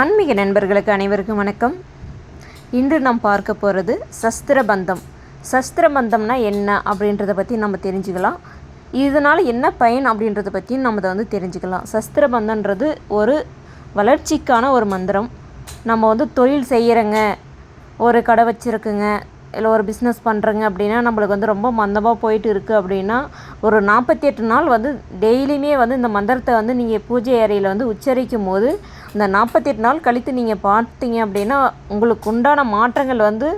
ஆன்மீக நண்பர்களுக்கு அனைவருக்கும் வணக்கம். இன்று நாம் பார்க்க போகிறது சஸ்திரபந்தம். சஸ்திரபந்தம்னா என்ன அப்படின்றத பற்றி நம்ம தெரிஞ்சுக்கலாம். இதனால் என்ன பயன் அப்படின்றத பற்றியும் நம்ம அதை வந்து தெரிஞ்சுக்கலாம். சஸ்திரபந்தன்றது ஒரு வளர்ச்சிக்கான ஒரு மந்திரம். நம்ம வந்து தொழில் செய்கிறங்க ஒரு கடை வச்சுருக்குங்க இல்லை ஒரு பிஸ்னஸ் பண்ணுறங்க அப்படின்னா நம்மளுக்கு வந்து ரொம்ப மந்தமாக போயிட்டு இருக்குது அப்படின்னா ஒரு நாற்பத்தி எட்டு நாள் வந்து டெய்லியுமே வந்து இந்த மந்திரத்தை வந்து நீங்கள் பூஜை அறையில் வந்து உச்சரிக்கும் போது இந்த நாற்பத்தெட்டு நாள் கழித்து நீங்கள் பார்த்தீங்க அப்படின்னா உங்களுக்கு உண்டான மாற்றங்கள் வந்து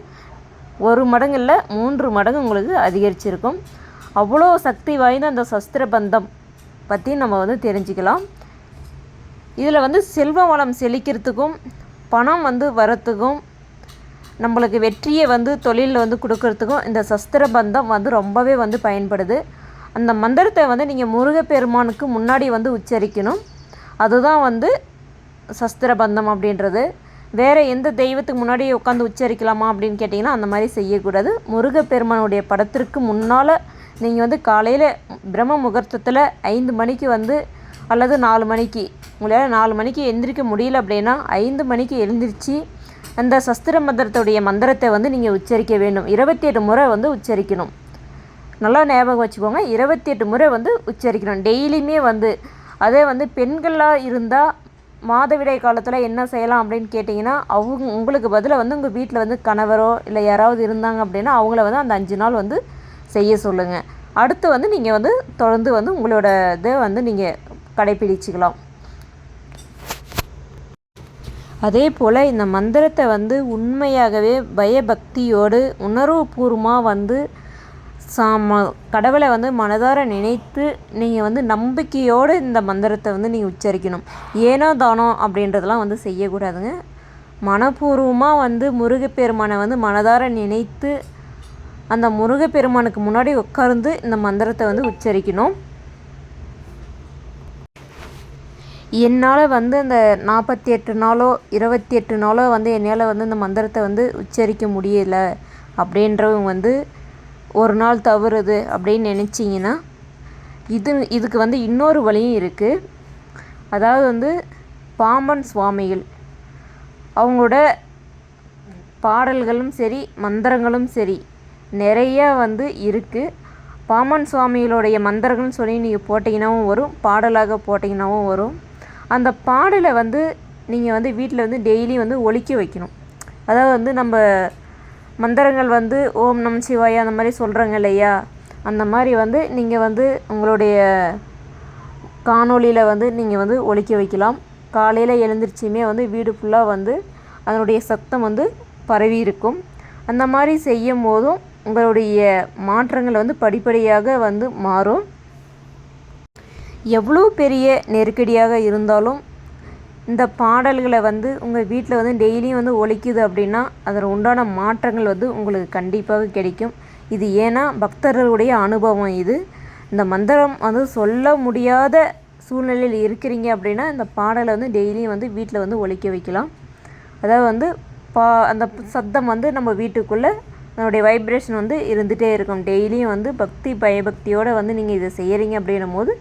ஒரு மடங்கு இல்லை மூன்று மடங்கு உங்களுக்கு அதிகரிச்சிருக்கும். அவ்வளோ சக்தி வாய்ந்த அந்த சஸ்திர பந்தம் பற்றி நம்ம வந்து தெரிஞ்சுக்கலாம். இதில் வந்து செல்வ வளம் செழிக்கிறதுக்கும் பணம் வந்து வரத்துக்கும் நம்மளுக்கு வெற்றியை வந்து தொழிலில் வந்து கொடுக்கறதுக்கும் இந்த சஸ்திர பந்தம் வந்து ரொம்பவே வந்து பயன்படுது. அந்த மந்திரத்தை வந்து நீங்கள் முருகப்பெருமானுக்கு முன்னாடி வந்து உச்சரிக்கணும். அதுதான் வந்து சஸ்திர பந்தம் அப்படின்றது. வேறு எந்த தெய்வத்துக்கு முன்னாடி உட்காந்து உச்சரிக்கலாமா அப்படின்னு கேட்டிங்கன்னா அந்த மாதிரி செய்யக்கூடாது. முருகப்பெருமானுடைய படத்திற்கு முன்னால் நீங்கள் வந்து காலையில் பிரம்ம முகூர்த்தத்தில் ஐந்து மணிக்கு வந்து அல்லது நாலு மணிக்கு உங்களால் நாலு மணிக்கு எழுந்திரிக்க முடியல அப்படின்னா ஐந்து மணிக்கு எழுந்திரிச்சு அந்த சஸ்திர மந்திரத்துடைய மந்திரத்தை வந்து நீங்கள் உச்சரிக்க வேண்டும். இருபத்தி எட்டு முறை வந்து உச்சரிக்கணும். நல்லா ஞாபகம் வச்சுக்கோங்க. இருபத்தி எட்டு முறை வந்து உச்சரிக்கணும். டெய்லியுமே வந்து அதே வந்து பெண்களாக இருந்தால் மாதவிடாய் காலத்தில் என்ன செய்யலாம் அப்படின்னு கேட்டிங்கன்னா அவங்க உங்களுக்கு பதிலாக வந்து உங்கள் வீட்டில் வந்து கணவரோ இல்லை யாராவது இருந்தாங்க அப்படின்னா அவங்கள வந்து அந்த அஞ்சு நாள் வந்து செய்ய சொல்லுங்கள் அடுத்து வந்து நீங்கள் வந்து தொடர்ந்து வந்து உங்களோட இதை வந்து நீங்கள் கடைப்பிடிச்சிக்கலாம் அதே போல் இந்த மந்திரத்தை வந்து உண்மையாகவே பயபக்தியோடு உணர்வுபூர்வமாக வந்து சாம கடவுளை வந்து மனதார நினைத்து நீங்கள் வந்து நம்பிக்கையோடு இந்த மந்திரத்தை வந்து நீங்கள் உச்சரிக்கணும். ஏனோ தானோ அப்படின்றதெல்லாம் வந்து செய்யக்கூடாதுங்க. மனப்பூர்வமாக வந்து முருகப்பெருமானை வந்து மனதார நினைத்து அந்த முருகப்பெருமானுக்கு முன்னாடி உட்கார்ந்து இந்த மந்திரத்தை வந்து உச்சரிக்கணும். என்னால் வந்து அந்த நாற்பத்தி எட்டு நாளோ இருபத்தி எட்டு நாளோ வந்து என்னால் வந்து இந்த மந்திரத்தை வந்து உச்சரிக்க முடியலை. அப்படின்றவங்க வந்து ஒரு நாள் தவறுது அப்படின்னு நினச்சிங்கன்னா இது இதுக்கு வந்து இன்னொரு வழியும் இருக்குது அதாவது வந்து பாம்பன் சுவாமிகள் அவங்களோட பாடல்களும் சரி மந்திரங்களும் சரி நிறையா வந்து இருக்குது பாமன் சுவாமிகளுடைய மந்திரங்கள்னு சொல்லி நீங்கள் போட்டிங்கனாவும் வரும் பாடலாக போட்டிங்கனாவும் வரும். அந்த பாடலை வந்து நீங்கள் வந்து வீட்டில் வந்து டெய்லி வந்து ஒழிக்க வைக்கணும். அதாவது வந்து நம்ம மந்திரங்கள் வந்து ஓம் நம் சிவாயா அந்த மாதிரி சொல்கிறாங்க இல்லையா? அந்த மாதிரி வந்து நீங்கள் வந்து உங்களுடைய காணொளியில் வந்து நீங்கள் வந்து ஒழிக்க வைக்கலாம். காலையில் எழுந்திரிச்சியுமே வந்து வீடு ஃபுல்லாக வந்து அதனுடைய சத்தம் வந்து பரவி இருக்கும். அந்த மாதிரி செய்யும் போதும் உங்களுடைய மாற்றங்கள் வந்து படிப்படியாக வந்து மாறும். எவ்வளோ பெரிய நெருக்கடியாக இருந்தாலும் இந்த பாடல்களை வந்து உங்கள் வீட்டில் வந்து டெய்லியும் வந்து ஒழிக்குது அப்படின்னா அதில் உண்டான மாற்றங்கள் வந்து உங்களுக்கு கண்டிப்பாக கிடைக்கும். இது ஏன்னா பக்தர்களுடைய அனுபவம் இது. இந்த மந்திரம் வந்து சொல்ல முடியாத சூழ்நிலையில் இருக்கிறீங்க அப்படின்னா இந்த பாடலை வந்து டெய்லியும் வந்து வீட்டில் வந்து ஒழிக்க வைக்கலாம். அதாவது வந்து பா அந்த சத்தம் வந்து நம்ம வீட்டுக்குள்ளே அதனுடைய வைப்ரேஷன் வந்து இருந்துகிட்டே இருக்கும். டெய்லியும் வந்து பக்தி பயபக்தியோடு வந்து நீங்கள் இதை செய்கிறீங்க அப்படின்னும் போது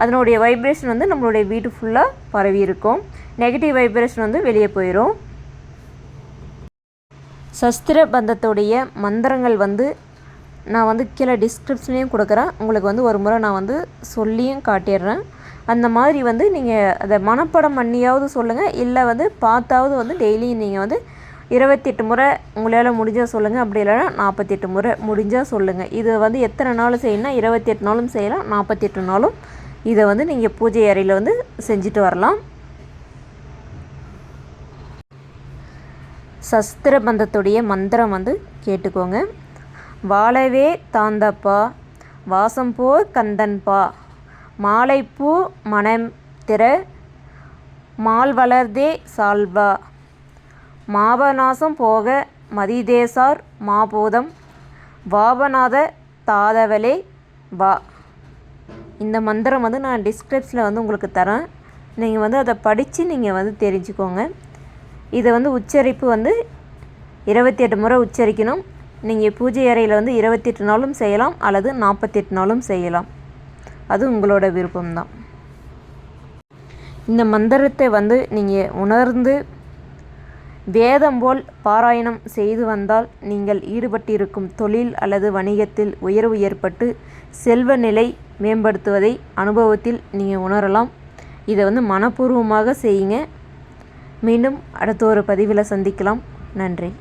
அதனுடைய வைப்ரேஷன் வந்து நம்மளுடைய வீட்டு ஃபுல்லாக பரவி இருக்கும். நெகட்டிவ் வைப்ரேஷன் வந்து வெளியே போயிடும் சஸ்திர பந்தத்துடைய மந்திரங்கள் வந்து நான் வந்து கீழே டிஸ்கிரிப்ஷன்லேயும் கொடுக்குறேன். உங்களுக்கு வந்து ஒரு முறை நான் வந்து சொல்லியும் காட்டிடுறேன். அந்த மாதிரி வந்து நீங்கள் அதை மனப்படம் பண்ணியாவது சொல்லுங்கள் இல்லை வந்து பார்த்தாவது வந்து டெய்லியும் நீங்கள் வந்து இருபத்தெட்டு முறை உங்களால் முடிஞ்சால் சொல்லுங்கள் அப்படி இல்லைனா நாற்பத்தெட்டு முறை முடிஞ்சால் சொல்லுங்கள் இது வந்து எத்தனை நாள் செய்யணும்னா இருபத்தெட்டு நாளும் செய்யலாம். நாற்பத்தெட்டு நாளும் இதை வந்து நீங்கள் பூஜை அறையில் வந்து செஞ்சுட்டு வரலாம். சஸ்திர பந்தத்துடைய மந்திரம் வந்து கேட்டுக்கோங்க. வாழவே தாந்தப்பா வாசம் போ கந்தன்பா மாலைப்பூ மனம் திற மால் வளர்தே சால்வா மாபநாசம் போக மதிதேசார் மாபோதம் வாபநாத தாதவலே வா. இந்த மந்திரம் வந்து நான் டிஸ்கிரிப்ஷனில் வந்து உங்களுக்கு தரேன். நீங்கள் வந்து அதை படித்து நீங்கள் வந்து தெரிஞ்சுக்கோங்க. இதை வந்து உச்சரிப்பு வந்து இருபத்தி எட்டு முறை உச்சரிக்கணும். நீங்கள் பூஜை அறையில் வந்து இருபத்தெட்டு நாளும் செய்யலாம் அல்லது நாற்பத்தெட்டு நாளும் செய்யலாம். அது உங்களோட விருப்பம்தான். இந்த மந்திரத்தை வந்து நீங்கள் உணர்ந்து வேதம் போல் பாராயணம் செய்து வந்தால் நீங்கள் ஈடுபட்டிருக்கும் தொழில் அல்லது வணிகத்தில் உயர்வு ஏற்பட்டு செல்வ நிலை மேம்படுத்துவதை அனுபவத்தில் நீங்கள் உணரலாம். இதை வந்து மனப்பூர்வமாக செய்யுங்க. மீண்டும் அடுத்த ஒரு பதிவில் சந்திக்கலாம். நன்றி.